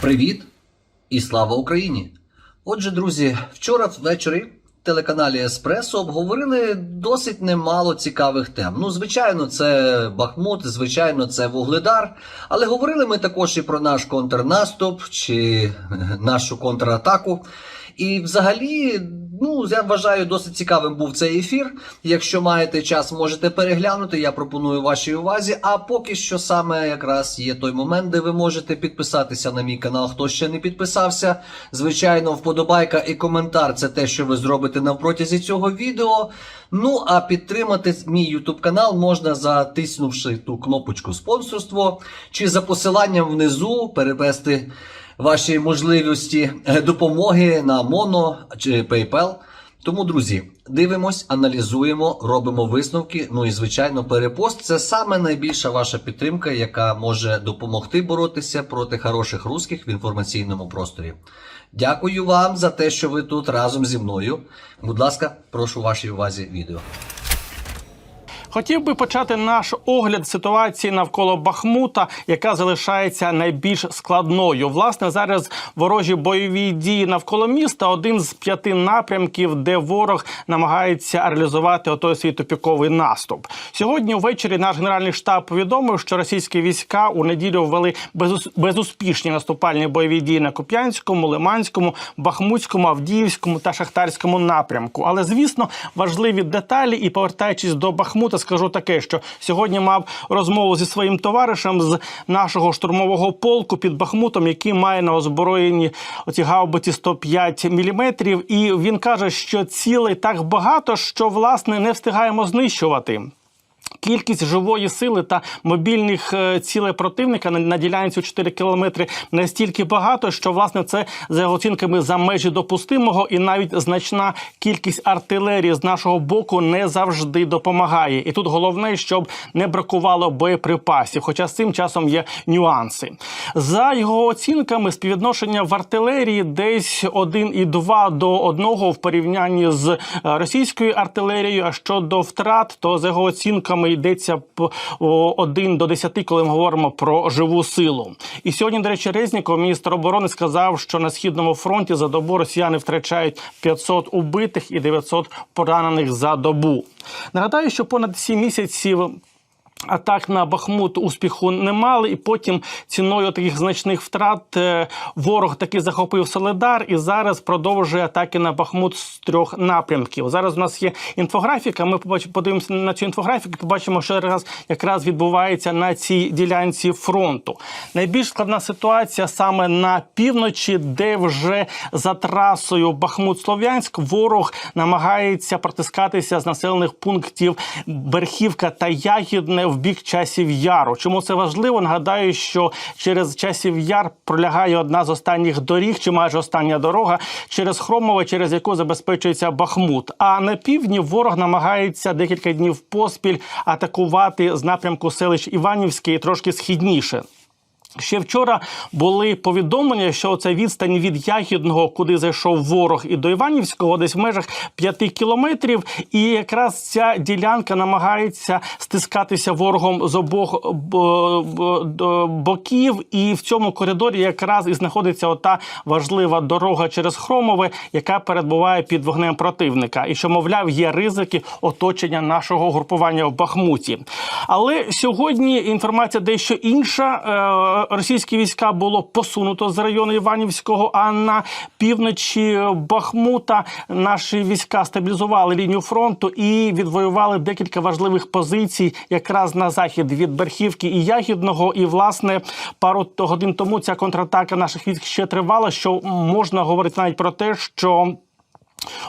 Привіт і слава Україні! Отже, друзі, вчора ввечері в телеканалі Еспресо обговорили досить немало цікавих тем. Ну, звичайно, це Бахмут, звичайно, це Вугледар. Але говорили ми також і про наш контрнаступ чи нашу контратаку. І взагалі, ну я вважаю, досить цікавим був цей ефір. Якщо маєте час, можете переглянути. Я пропоную вашій увазі. А поки що саме якраз є той момент, де ви можете підписатися на мій канал. Хто ще не підписався, звичайно, вподобайка і коментар це те, що ви зробите навпротязі цього відео. Ну а підтримати мій YouTube канал можна затиснувши ту кнопочку спонсорство чи за посиланням внизу перевести ваші можливості е, допомоги на Mono чи PayPal. Тому, друзі, дивимось, аналізуємо, робимо висновки. Ну і звичайно, перепост це саме найбільша ваша підтримка, яка може допомогти боротися проти хороших русських в інформаційному просторі. Дякую вам за те, що ви тут разом зі мною. Будь ласка, прошу вашій увазі відео. Хотів би почати наш огляд ситуації навколо Бахмута, яка залишається найбільш складною. Власне, зараз ворожі бойові дії навколо міста один з п'яти напрямків, де ворог намагається реалізувати отой свій тупіковий наступ. Сьогодні ввечері наш генеральний штаб повідомив, що російські війська у неділю ввели безус- безуспішні наступальні бойові дії на Куп'янському, Лиманському, Бахмутському, Авдіївському та Шахтарському напрямку. Але звісно, важливі деталі. І повертаючись до Бахмута, скажу таке, що сьогодні мав розмову зі своїм товаришем з нашого штурмового полку під Бахмутом, який має на озброєнні оці гаубиці 105 мм. І він каже, що цілей так багато, що власне не встигаємо знищувати. Кількість живої сили та мобільних е, цілей противника на, ділянці у 4 кілометри настільки багато, що власне це за оцінками за межі допустимого, і навіть значна кількість артилерії з нашого боку не завжди допомагає. І тут головне, щоб не бракувало боєприпасів. Хоча з цим часом є нюанси. За його оцінками, співвідношення в артилерії десь 1,2 до 1 в порівнянні з е, російською артилерією. А щодо втрат, то за його оцінками йдеться п- о, 1 до 10, коли ми говоримо про живу силу. І сьогодні, до речі, Резніков, міністр оборони, сказав, що на східному фронті за добу росіяни втрачають 500 убитих і 900 поранених за добу. Нагадаю, що понад 7 місяців. Атак на Бахмут успіху не мали, і потім ціною таких значних втрат е, ворог таки захопив Соледар і зараз продовжує атаки на Бахмут з трьох напрямків. Зараз у нас є інфографіка. Ми подивимося на цю інфографіку. Побачимо, що якраз, якраз відбувається на цій ділянці фронту. Найбільш складна ситуація саме на півночі, де вже за трасою Бахмут-Слов'янськ ворог намагається протискатися з населених пунктів Берхівка та Ягідне в бік часів яру. Чому це важливо? Нагадаю, що через часів яр пролягає одна з останніх доріг, чи майже остання дорога через Хромове, через яку забезпечується Бахмут. А на півдні ворог намагається декілька днів поспіль атакувати з напрямку селищ Іванівське і трошки східніше. Ще вчора були повідомлення, що це відстань від Ягідного, куди зайшов ворог, і до Іванівського, десь в межах 5 кілометрів. І якраз ця ділянка намагається стискатися ворогом з обох боків. І в цьому коридорі якраз і знаходиться ота важлива дорога через Хромове, яка перебуває під вогнем противника. І що, мовляв, є ризики оточення нашого групування в Бахмуті. Але сьогодні інформація дещо інша. Російські війська було посунуто з району Іванівського, а на півночі Бахмута наші війська стабілізували лінію фронту і відвоювали декілька важливих позицій якраз на захід від Берхівки і Ягідного. І власне пару годин тому ця контратака наших військ ще тривала. Що можна говорити навіть про те, що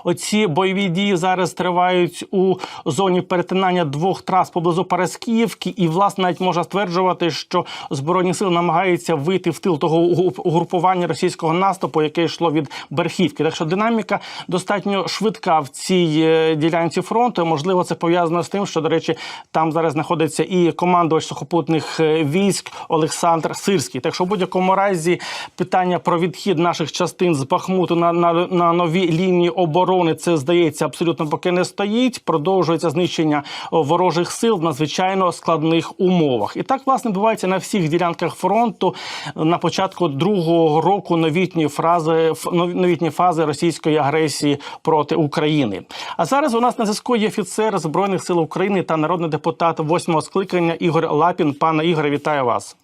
Оці бойові дії зараз тривають у зоні перетинання двох трас поблизу Параскіївки, і власне навіть можна стверджувати, що збройні сили намагаються вийти в тил того угу- угрупування російського наступу, яке йшло від Берхівки. Так що динаміка достатньо швидка в цій е, ділянці фронту. Можливо, це пов'язано з тим, що до речі, там зараз знаходиться і командувач сухопутних е, військ Олександр Сирський. Так що в будь-якому разі питання про відхід наших частин з Бахмуту на, на, на нові лінії оборони це здається абсолютно поки не стоїть. Продовжується знищення ворожих сил в надзвичайно складних умовах. І так власне відбувається на всіх ділянках фронту на початку другого року новітньої фрази новітні фази російської агресії проти України. А зараз у нас на зв'язку є офіцер збройних сил України та народний депутат восьмого скликання Ігор Лапін. Пане Ігоре, вітаю вас.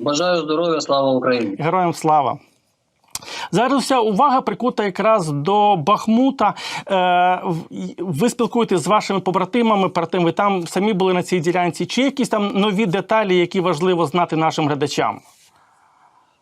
Бажаю здоров'я, слава Україні. Героям слава. Зараз вся увага прикута якраз до Бахмута. Е, ви спілкуєтесь з вашими побратимами, перед ви там самі були на цій ділянці. Чи якісь там нові деталі, які важливо знати нашим глядачам?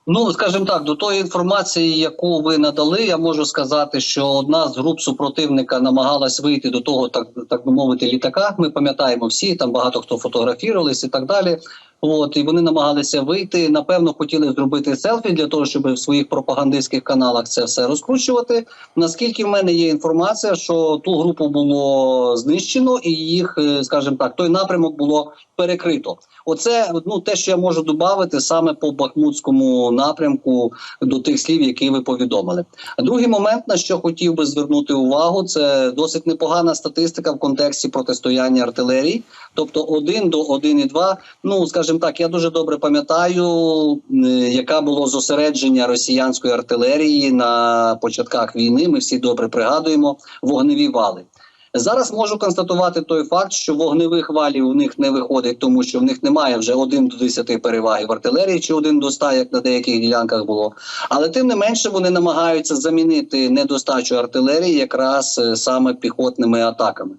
Ну, скажімо так, до тої інформації, яку ви надали, я можу сказати, що одна з груп супротивника намагалась вийти до того, так так би мовити, літака. Ми пам'ятаємо всі, там багато хто фотографірувались і так далі. От і вони намагалися вийти. Напевно, хотіли зробити селфі для того, щоб в своїх пропагандистських каналах це все розкручувати. Наскільки в мене є інформація, що ту групу було знищено, і їх, е, скажімо так, той напрямок було перекрито. Оце ну те, що я можу додати саме по бахмутському напрямку до тих слів, які ви повідомили. Другий момент, на що хотів би звернути увагу, це досить непогана статистика в контексті протистояння артилерії. Тобто 1 до 1,2, Ну скажімо так, я дуже добре пам'ятаю, яка було зосередження росіянської артилерії на початках війни. Ми всі добре пригадуємо вогневі вали. Зараз можу констатувати той факт, що вогневих валів у них не виходить, тому що в них немає вже 1 до 10 переваги в артилерії чи 1 до 100, як на деяких ділянках було. Але тим не менше вони намагаються замінити недостачу артилерії якраз е, саме піхотними атаками.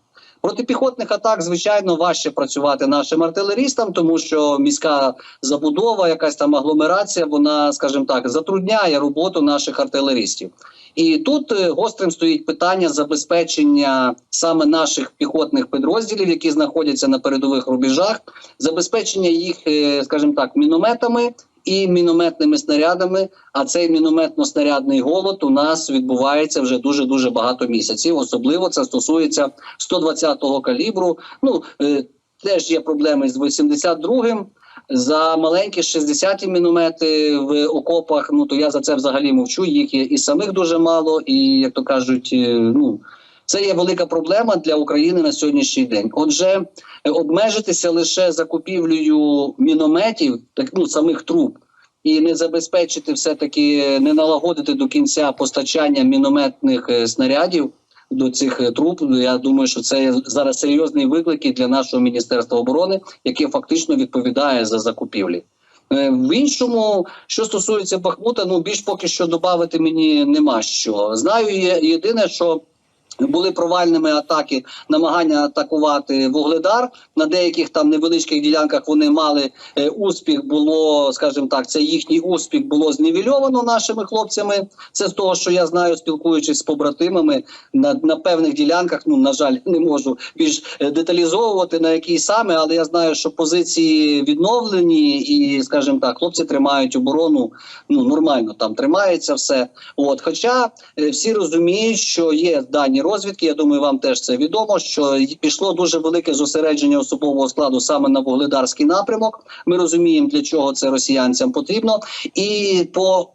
Проти піхотних атак, звичайно, важче працювати нашим артилерістам, тому що міська забудова, якась там агломерація, вона, скажімо так, затрудняє роботу наших артилерістів. І тут е, гострим стоїть питання забезпечення саме наших піхотних підрозділів, які знаходяться на передових рубежах, забезпечення їх, е, скажімо так, мінометами і мінометними снарядами. А цей мінометно-снарядний голод у нас відбувається вже дуже дуже багато місяців. Особливо це стосується 120-го калібру. Ну е, теж є проблеми з 82-м. За маленькі 60-ті міномети в окопах. Ну то я за це взагалі мовчу. Їх є і самих дуже мало, і як то кажуть, е, ну це є велика проблема для України на сьогоднішній день. Отже, е, обмежитися лише закупівлею мінометів, так ну самих труб, і не забезпечити все таки не налагодити до кінця постачання мінометних е, снарядів до цих е, труб. Я думаю, що це зараз серйозний виклик і для нашого міністерства оборони, яке фактично відповідає за закупівлі. В іншому, що стосується Бахмута, ну більш поки що додати мені нема що. Знаю є єдине, що були провальними атаки, намагання атакувати вугледар на деяких там невеличких ділянках. Вони мали е, успіх. Було, скажімо так, це їхній успіх було знівельовано нашими хлопцями. Це з того, що я знаю, спілкуючись з побратимами на, на певних ділянках. Ну на жаль, не можу більш е, деталізовувати на якій саме, але я знаю, що позиції відновлені, і скажімо так, хлопці тримають оборону. Ну нормально там тримається все. От, хоча е, всі розуміють, що є дані розвідки. Я думаю, вам теж це відомо. Що пішло дуже велике зосередження особового складу саме на вугледарський напрямок. Ми розуміємо, для чого це росіянцям потрібно, і по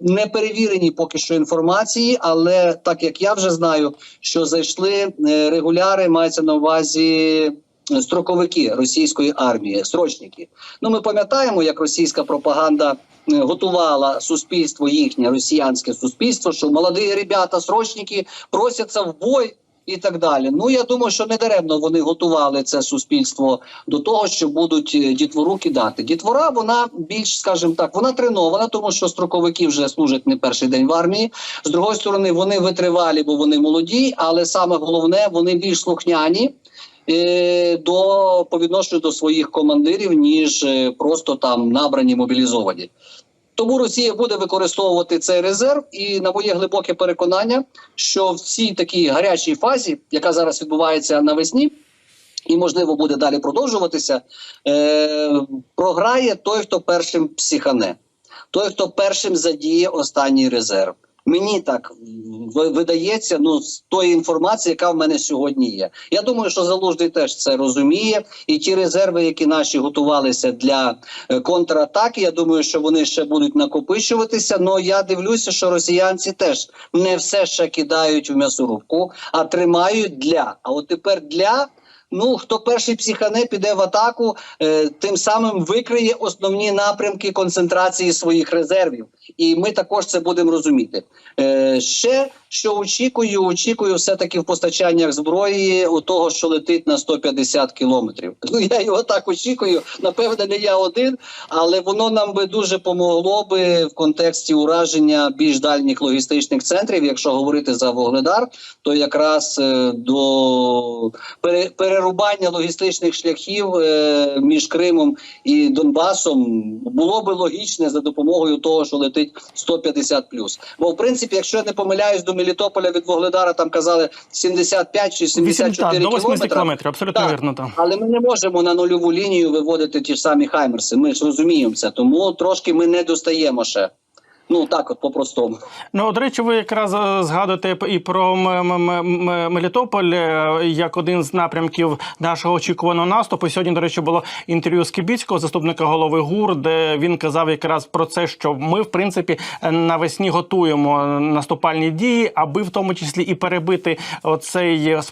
неперевіреній поки що інформації, але так як я вже знаю, що зайшли е, регуляри, мається на увазі. Строковики російської армії, срочники. Ну ми пам'ятаємо, як російська пропаганда е, готувала суспільство їхнє росіянське суспільство, що молоді ребята, срочники просяться в бой. І так далі. Ну я думаю, що не даремно вони готували це суспільство до того, що будуть е, дітвору кидати. Дітвора вона більш, скажімо так, вона тренована, тому що строковики вже служать не перший день в армії. З другої сторони, вони витривалі, бо вони молоді, але саме головне, вони більш слухняні. Е, До по відношенню до своїх командирів, ніж е, просто там набрані мобілізовані. Тому Росія буде використовувати цей резерв, і на моє глибоке переконання, що в цій такій гарячій фазі, яка зараз відбувається навесні, і можливо буде далі продовжуватися, е, програє той, хто першим психане, той, хто першим задіє останній резерв. Мені так видається ну з тої інформації, яка в мене сьогодні є. Я думаю, що залужний теж це розуміє, і ті резерви, які наші готувалися для е, контратаки, я думаю, що вони ще будуть накопичуватися. Но я дивлюся, що росіянці теж не все ще кидають в м'ясорубку, а тримають для. А от тепер для. Ну, хто перший психане піде в атаку, е, тим самим викриє основні напрямки концентрації своїх резервів, і ми також це будемо розуміти. Е, ще що очікую, очікую все таки в постачаннях зброї у того, що летить на 150 кілометрів. Ну я його так очікую. Напевне, не я один, але воно нам би дуже помогло би в контексті ураження більш дальніх логістичних центрів. Якщо говорити за Вугледар, то якраз е, до пере- перерубання логістичних шляхів е, між Кримом і Донбасом було би логічне за допомогою того, що летить 150 Бо в принципі, якщо я не помиляюсь, до Мелітополя від Вугледара там казали 75 чи 80, 74 до 80 кілометри. кілометрів, абсолютно Так. вірно. Так. Але ми не можемо на нульову лінію виводити ті ж самі хаймерси. Ми ж розуміємо це, тому трошки ми не достаємо ще. Ну так, от по-простому. Ну, до речі, ви якраз е, згадуєте і про Мелітополь е, як один з напрямків нашого очікуваного наступу. Сьогодні, до речі, було інтерв'ю з Кібіцького, заступника голови ГУР, де він казав якраз про це, що ми, в принципі, навесні готуємо наступальні дії, аби в тому числі і перебити оцей е,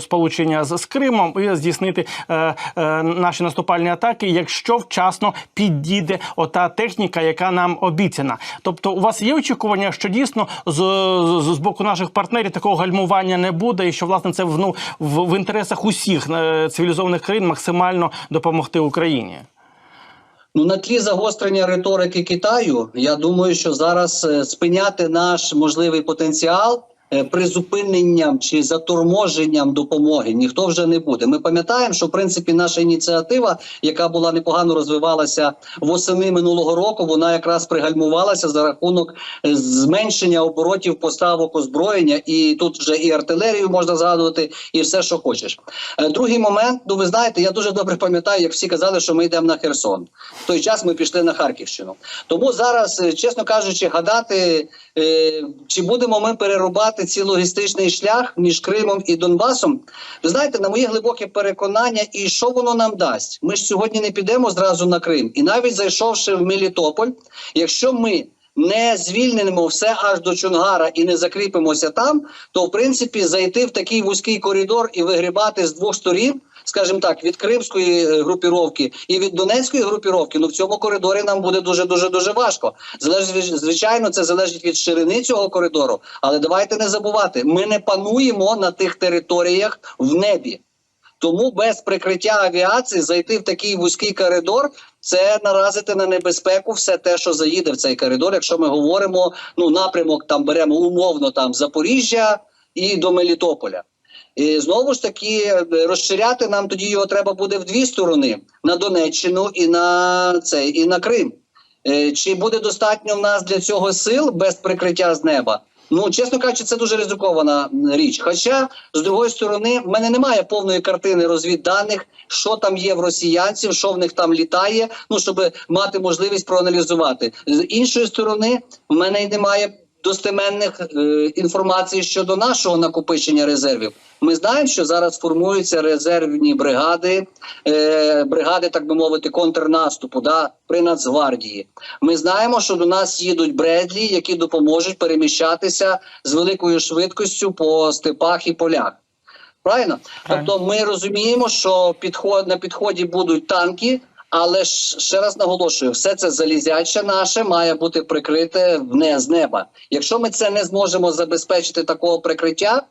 сполучення з, Кримом і здійснити е, е, наші наступальні атаки, якщо вчасно підійде ота техніка, яка нам обіцяна. Тобто, у вас є очікування, що дійсно з, з, з боку наших партнерів такого гальмування не буде, і що власне це ну, в, в інтересах усіх е, цивілізованих країн максимально допомогти Україні. Ну на тлі загострення риторики Китаю, я думаю, що зараз е, спиняти наш можливий потенціал. Е, Призупиненням чи заторможенням допомоги ніхто вже не буде. Ми пам'ятаємо, що в принципі наша ініціатива, яка була непогано розвивалася восени минулого року, вона якраз пригальмувалася за рахунок е, зменшення оборотів поставок озброєння, і тут вже і артилерію можна згадувати, і все, що хочеш. Е, Другий момент, ну ви знаєте, я дуже добре пам'ятаю, як всі казали, що ми йдемо на Херсон. В той час ми пішли на Харківщину. Тому зараз, чесно кажучи, гадати, чи будемо ми перерубати цей логістичний шлях між Кримом і Донбасом. Ви знаєте, на моє глибоке переконання, і що воно нам дасть? Ми ж сьогодні не підемо зразу на Крим. І навіть зайшовши в Мелітополь, якщо ми не звільнимо все аж до Чунгара і не закріпимося там, то в принципі зайти в такий вузький коридор і вигрібати з двох сторін, скажімо так, від кримської е, групіровки і від донецької групіровки, ну в цьому коридорі нам буде дуже дуже дуже важко. Залежить звичайно, це залежить від ширини цього коридору. Але давайте не забувати, ми не пануємо на тих територіях в небі. Тому без прикриття авіації зайти в такий вузький коридор це наразити на небезпеку все те, що заїде в цей коридор. Якщо ми говоримо, ну напрямок там беремо умовно там Запоріжжя і до Мелітополя. Знову ж таки е, розширяти нам тоді його треба буде в дві сторони: на Донеччину і на цей, і на Крим. Е, Чи буде достатньо в нас для цього сил без прикриття з неба? Ну, чесно кажучи, це дуже ризикована річ. Хоча, з другої сторони, в мене немає повної картини розвідданих, що там є в росіянців, що в них там літає, ну щоб мати можливість проаналізувати. З іншої сторони, в мене й немає достеменних е, інформації щодо нашого накопичення резервів. Ми знаємо, що зараз формуються резервні бригади, е, бригади, так би мовити, контрнаступу да, при Нацгвардії. Ми знаємо, що до нас їдуть Бредлі, які допоможуть переміщатися з великою швидкістю по степах і полях. Правильно? Правильно. Тобто ми розуміємо, що підход на підході будуть танки. Але ж ще раз наголошую, все це залізяче наше має бути прикрите не з неба. Якщо ми це не зможемо забезпечити такого прикриття,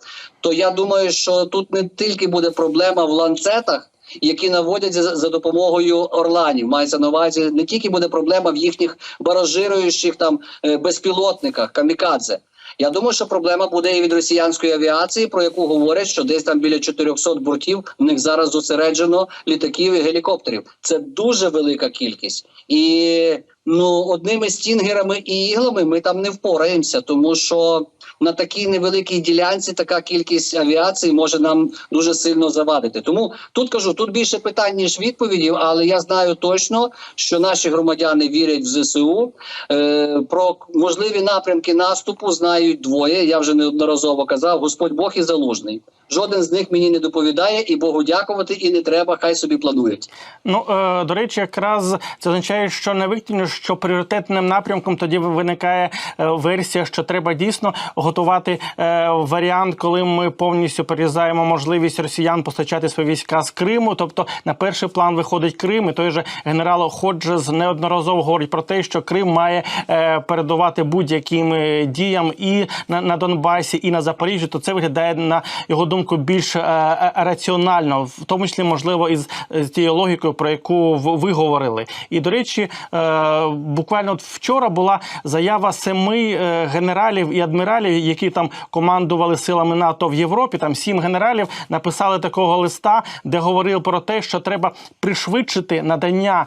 то я думаю, що тут не тільки буде проблема в ланцетах, які наводять за, допомогою орланів. Мається на увазі не тільки буде проблема в їхніх баражируючих там е, безпілотниках камікадзе. Я думаю, що проблема буде і від росіянської авіації, про яку говорять, що десь там біля 400 бортів в них зараз зосереджено літаків і гелікоптерів. Це дуже велика кількість, і ну одними стінгерами і іглами ми там не впораємося, тому що на такій невеликій ділянці така кількість авіації може нам дуже сильно завадити. Тому тут кажу, тут більше питань ніж відповідів, але я знаю точно, що наші громадяни вірять в ЗСУ. Е, про можливі напрямки наступу знають двоє. Я вже неодноразово казав: Господь Бог і залужний. Жоден з них мені не доповідає, і Богу дякувати, і не треба. Хай собі планують. Ну е, до речі, якраз це означає, що не виключно, що пріоритетним напрямком тоді виникає е, версія, що треба дійсно готувати е, варіант, коли ми повністю перерізаємо можливість росіян постачати свої війська з Криму. Тобто на перший план виходить Крим, і той же генерал Ходжес неодноразово говорить про те, що Крим має е, передувати будь-яким е, діям і на, на Донбасі, і на Запоріжжі. То це виглядає на його думку більш е, е, раціонально, в тому числі можливо із з тією логікою, про яку ви говорили. І до речі, е, буквально вчора була заява семи генералів і адміралів, які там командували силами НАТО в Європі. Там сім генералів написали такого листа, де говорили про те, що треба пришвидшити надання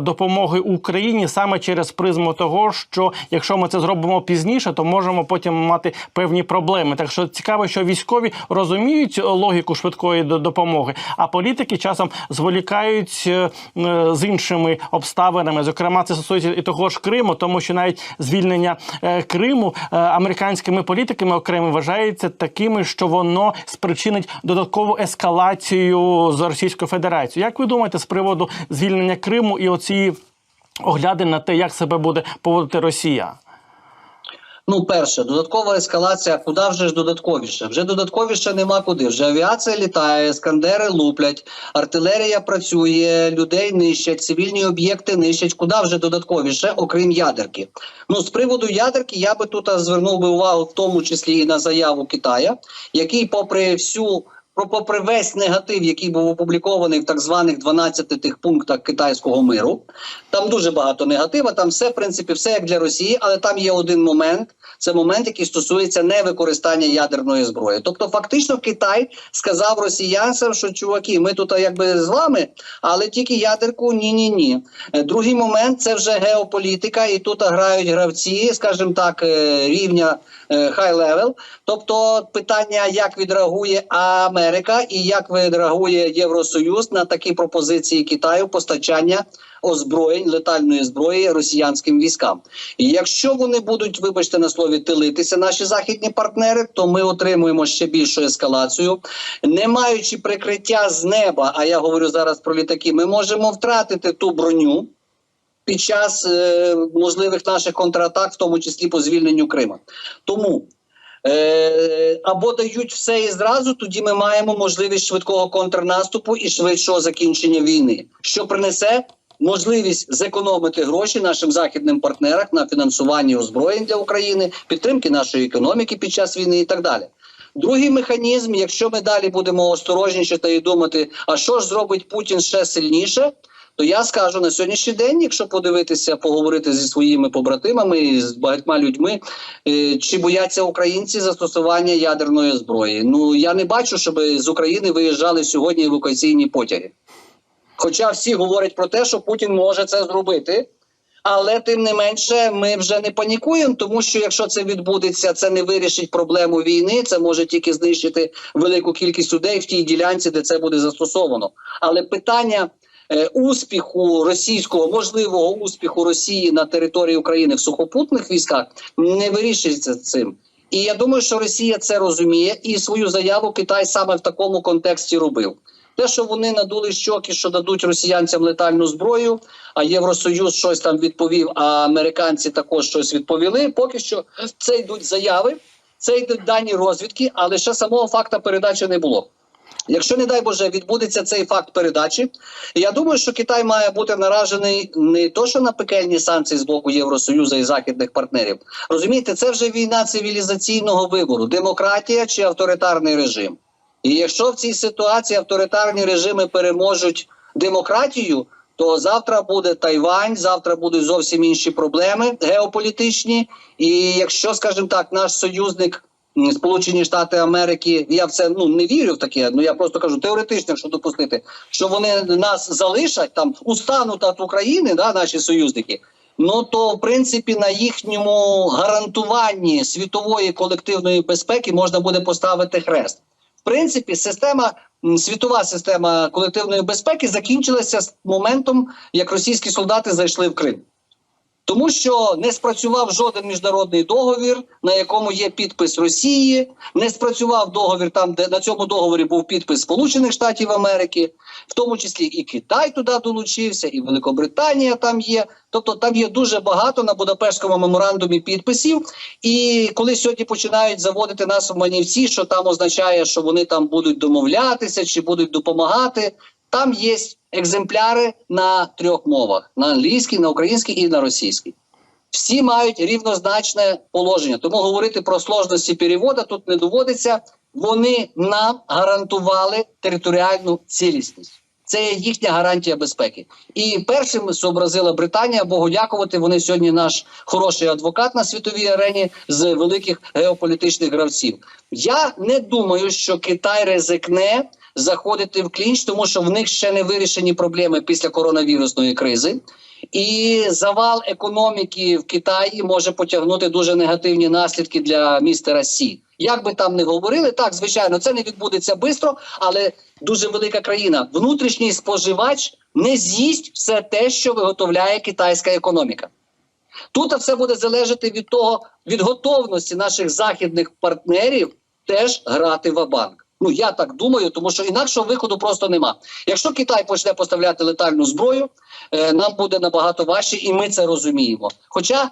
допомоги Україні саме через призму того, що якщо ми це зробимо пізніше, то можемо потім мати певні проблеми. Так що цікаво, що військові розуміють логіку швидкої допомоги, а політики часом зволікають е, е, з іншими обставинами. Зокрема, це стосується і того ж Криму, тому що навіть звільнення е, Криму е, американськими політиками окремо вважається такими, що воно спричинить додаткову ескалацію з Російською Федерацією. Як ви думаєте з приводу звільнення Криму і оці огляди на те, як себе буде поводити Росія? Ну, перше, додаткова ескалація. Куди вже ж додатковіше? Вже додатковіше нема куди. Вже авіація літає, скандери луплять, артилерія працює, людей нищать, цивільні об'єкти нищать. Куди вже додатковіше, окрім ядерки? Ну, з приводу ядерки, я би тут звернув би увагу, в тому числі і на заяву Китая, який, попри всю. Про попри весь негатив, який був опублікований в так званих 12 тих пунктах китайського миру, там дуже багато негатива. Там все в принципі все як для Росії, але там є один момент. Це момент, який стосується невикористання ядерної зброї. Тобто, фактично, Китай сказав росіянцям, що чуваки, ми тут якби з вами, але тільки ядерку ні, ні, ні. Другий момент це вже геополітика, і тут грають гравці, скажімо так, е, рівня хай левел. Тобто, питання, як відреагує Америка і як відреагує Євросоюз на такі пропозиції Китаю постачання озброєнь летальної зброї росіянським військам. І якщо вони будуть, вибачте на слові, тилитися, наші західні партнери, то ми отримуємо ще більшу ескалацію, не маючи прикриття з неба. А я говорю зараз про літаки. Ми можемо втратити ту броню. Під час е, можливих наших контратак, в тому числі по звільненню Крима, тому е, або дають все і зразу, тоді ми маємо можливість швидкого контрнаступу і швидшого закінчення війни, що принесе можливість зекономити гроші нашим західним партнерам на фінансування озброєнь для України, підтримки нашої економіки під час війни і так далі. Другий механізм, якщо ми далі будемо осторожнішати і думати, а що ж зробить Путін ще сильніше, то я скажу на сьогоднішній день, якщо подивитися, поговорити зі своїми побратимами з багатьма людьми, е, чи бояться українці застосування ядерної зброї. Ну я не бачу, щоб з України виїжджали сьогодні евакуаційні потяги. Хоча всі говорять про те, що Путін може це зробити. Але тим не менше, ми вже не панікуємо, тому що якщо це відбудеться, це не вирішить проблему війни. Це може тільки знищити велику кількість людей в тій ділянці, де це буде застосовано. Але питання успіху російського можливого успіху Росії на території України в сухопутних військах не вирішується цим. І я думаю, що Росія це розуміє, і свою заяву Китай саме в такому контексті робив. Те, що вони надули щоки, що дадуть росіянцям летальну зброю, а Євросоюз щось там відповів, а американці також щось відповіли. Поки що це йдуть заяви, це йдуть дані розвідки, але ще самого факта передачі не було. Якщо, не дай Боже, відбудеться цей факт передачі, я думаю, що Китай має бути наражений не то, що на пекельні санкції з боку Євросоюзу і західних партнерів. Розумієте, це вже війна цивілізаційного вибору: демократія чи авторитарний режим. І якщо в цій ситуації авторитарні режими переможуть демократію, то завтра буде Тайвань, завтра будуть зовсім інші проблеми геополітичні. І якщо, скажімо так, наш союзник. Сполучені Штати Америки, я в це ну не вірю в таке. Ну я просто кажу теоретично, якщо допустити, що вони нас залишать там устануть від України, да, наші союзники. Ну то в принципі на їхньому гарантуванні світової колективної безпеки можна буде поставити хрест. В принципі, система світова система колективної безпеки закінчилася з моментом, як російські солдати зайшли в Крим. Тому що не спрацював жоден міжнародний договір, на якому є підпис Росії, не спрацював договір там, де на цьому договорі був підпис Сполучених Штатів Америки, в тому числі і Китай туди долучився, і Великобританія там є. Тобто там є дуже багато на Будапештському меморандумі підписів. І коли сьогодні починають заводити нас в манівці, що там означає, що вони там будуть домовлятися чи будуть допомагати. Там є екземпляри на трьох мовах: на англійській, на українській і на російській. Всі мають рівнозначне положення. Тому говорити про сложності переводу тут не доводиться. Вони нам гарантували територіальну цілісність. Це їхня гарантія безпеки. І першим зобразила Британія. Богу дякувати. Вони сьогодні наш хороший адвокат на світовій арені з великих геополітичних гравців. Я не думаю, що Китай ризикне заходити в клінч, тому що в них ще не вирішені проблеми після коронавірусної кризи. І завал економіки в Китаї може потягнути дуже негативні наслідки для містера Сі. Як би там не говорили, так звичайно, це не відбудеться швидко, але дуже велика країна. Внутрішній споживач не з'їсть все те, що виготовляє китайська економіка. Тут все буде залежати від того, від готовності наших західних партнерів теж грати в банк. Ну я так думаю, тому що інакшого виходу просто нема. Якщо Китай почне поставляти летальну зброю, е, нам буде набагато важче, і ми це розуміємо. Хоча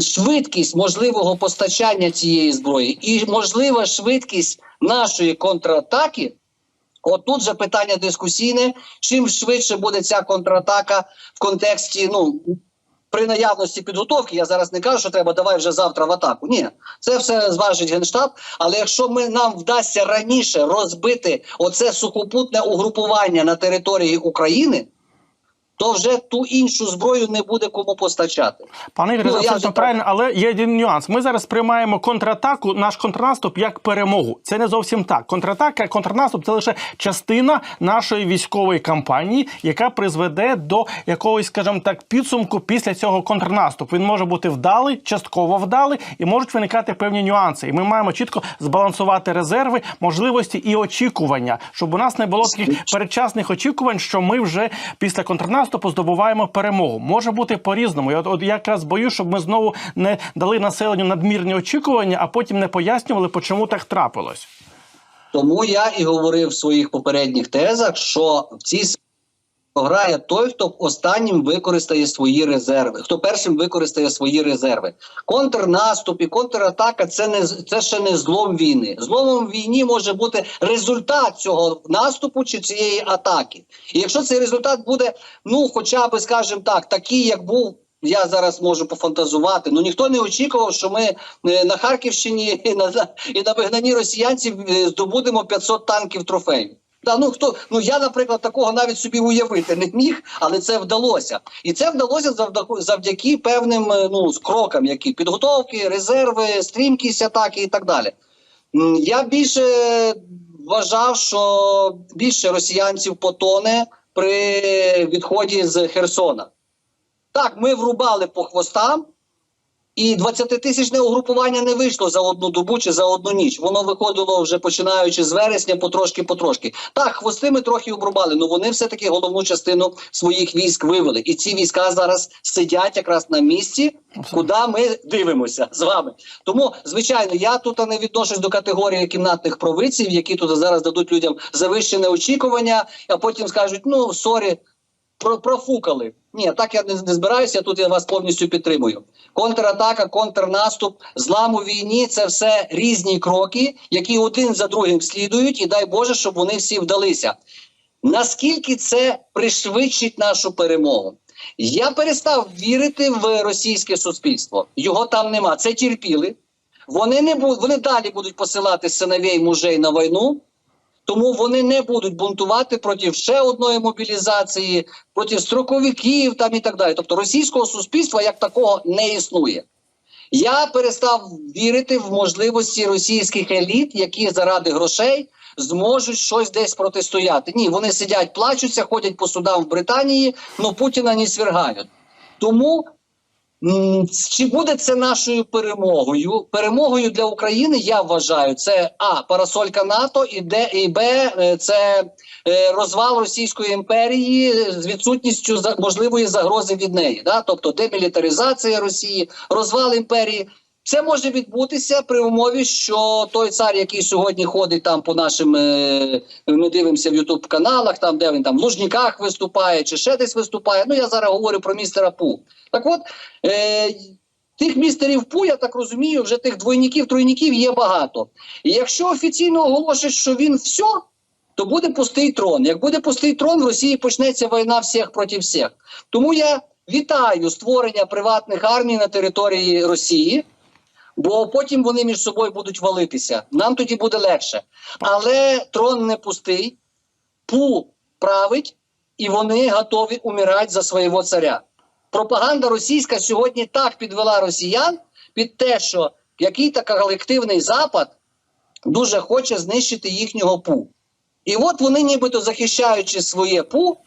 швидкість можливого постачання цієї зброї і можлива швидкість нашої контратаки. Отут же питання дискусійне. Чим швидше буде ця контратака в контексті, ну при наявності підготовки, я зараз не кажу, що треба давай вже завтра в атаку. Ні, це все зважить генштаб. Але якщо ми нам вдасться раніше розбити оце сухопутне угрупування на території України, то вже ту іншу зброю не буде кому постачати. Пане Ігоре, Ну, абсолютно правильно, але є один нюанс. Ми зараз приймаємо контратаку, наш контрнаступ як перемогу. Це не зовсім так. Контратака, контрнаступ це лише частина нашої військової кампанії, яка призведе до якогось, скажімо так, підсумку після цього контрнаступу. Він може бути вдалий, частково вдалий, і можуть виникати певні нюанси. І ми маємо чітко збалансувати резерви, можливості і очікування, щоб у нас не було таких передчасних очікувань, що ми вже після контрнаступу здобуваємо перемогу. Може бути по-різному. Я от, от якраз боюсь, щоб ми знову не дали населенню надмірні очікування, а потім не пояснювали, чому так трапилось. Тому я і говорив в своїх попередніх тезах, що в цій грає той, хто останнім використає свої резерви, хто першим використає свої резерви. Контрнаступ і контратака це не це ще не злом війни. Зломом війні може бути результат цього наступу чи цієї атаки. І якщо цей результат буде, ну хоча би, скажімо так, такий, як був. Я зараз можу пофантазувати. Ну ніхто не очікував, що ми е, на Харківщині і на і на вигнанні росіянців е, здобудемо 500 танків трофеїв. Та ну хто ну я, наприклад, такого навіть собі уявити не міг, але це вдалося, і це вдалося завдяки, завдяки певним е, ну крокам, які підготовки, резерви, стрімкість атаки і так далі. Я більше вважав, що більше росіянців потоне при відході з Херсона. Так, ми врубали по хвостам, і 20-тисячне угрупування не вийшло за одну добу чи за одну ніч. Воно виходило вже починаючи з вересня, потрошки-потрошки. Так, хвости ми трохи обрубали, але вони все-таки головну частину своїх військ вивели. І ці війська зараз сидять якраз на місці, куди ми дивимося з вами. Тому, звичайно, я тут не відношусь до категорії кімнатних провидців, які тут зараз дадуть людям завищене очікування, а потім скажуть: ну сорі. Про профукали. Ні, так я не, збираюся. Тут я вас повністю підтримую. Контратака, контрнаступ, злам у війні це все різні кроки, які один за другим слідують, і дай Боже, щоб вони всі вдалися. Наскільки це пришвидшить нашу перемогу? Я перестав вірити в російське суспільство. Його там нема. Це терпіли. Вони не будуть, вони далі будуть посилати синовей мужей на війну. Тому вони не будуть бунтувати проти ще одної мобілізації, проти строковиків там і так далі. Тобто російського суспільства як такого не існує. Я перестав вірити в можливості російських еліт, які заради грошей зможуть щось десь протистояти. Ні, вони сидять, плачуться, ходять по судам в Британії, але Путіна не свергають. Тому Чи буде це нашою перемогою? Перемогою для України я вважаю це а парасолька НАТО і Д і Б е, це е, розвал Російської імперії з відсутністю можливої загрози від неї. Да? Тобто демілітаризація Росії, розвал імперії. Це може відбутися при умові, що той цар, який сьогодні ходить там по нашим, е, ми дивимося в Ютуб каналах, там де він там в Лужниках виступає чи ще десь виступає. Ну я зараз говорю про містера Пу. Так от е, тих містерів Пу, я так розумію, вже тих двойників, тройників є багато. І якщо офіційно оголошать, що він все, то буде пустий трон. Як буде пустий трон, в Росії почнеться війна всіх проти всіх. Тому я вітаю створення приватних армій на території Росії. Бо потім вони між собою будуть валитися. Нам тоді буде легше. Але трон не пустий, пу править, і вони готові умирати за свого царя. Пропаганда російська сьогодні так підвела росіян під те, що який-то колективний запад дуже хоче знищити їхнього пу. І от вони, нібито захищаючи своє пу,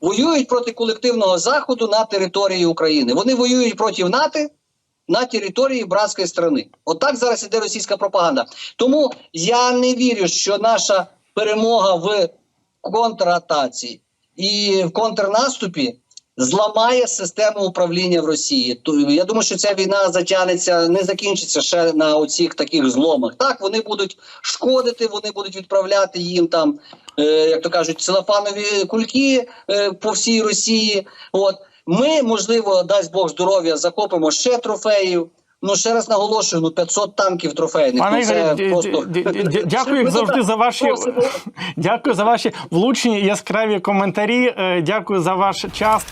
воюють проти колективного заходу на території України. Вони воюють проти НАТО на території братської страни. Отак зараз іде російська пропаганда. Тому я не вірю, що наша перемога в контратаці і в контрнаступі зламає систему управління в Росії. Я думаю, що ця війна затягнеться, не закінчиться ще на оцих таких зломах. Так, вони будуть шкодити, вони будуть відправляти їм там, е, як то кажуть, целофанові кульки е, по всій Росії. От ми, можливо, дасть Бог здоров'я, закопимо ще трофеїв. Ну ще раз наголошую, ну 500 танків трофейних. Пане ну, це Ігорі, д- просто дякую завжди за ваші дякую за ваші влучні яскраві коментарі. Е, Дякую за ваш час.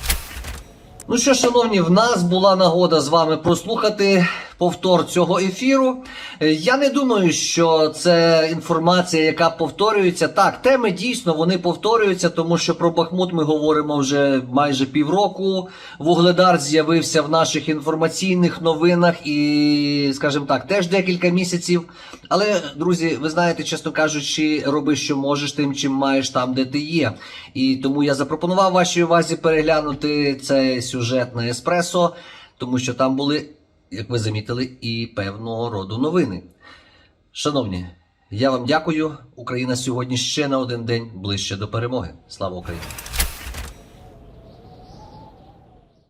Ну що, шановні, в нас була нагода з вами прослухати повтор цього ефіру. Е, Я не думаю, що це інформація, яка повторюється. Так, теми дійсно вони повторюються, тому що про Бахмут ми говоримо вже майже півроку. Вугледар з'явився в наших інформаційних новинах і, скажімо так, теж декілька місяців. Але, друзі, ви знаєте, чесно кажучи, роби, що можеш тим, чим маєш там, де ти є. І тому я запропонував вашій увазі переглянути цей сюжет на еспресо, тому що там були, як ви замітили, і певного роду новини. Шановні, я вам дякую. Україна сьогодні ще на один день ближче до перемоги. Слава Україні!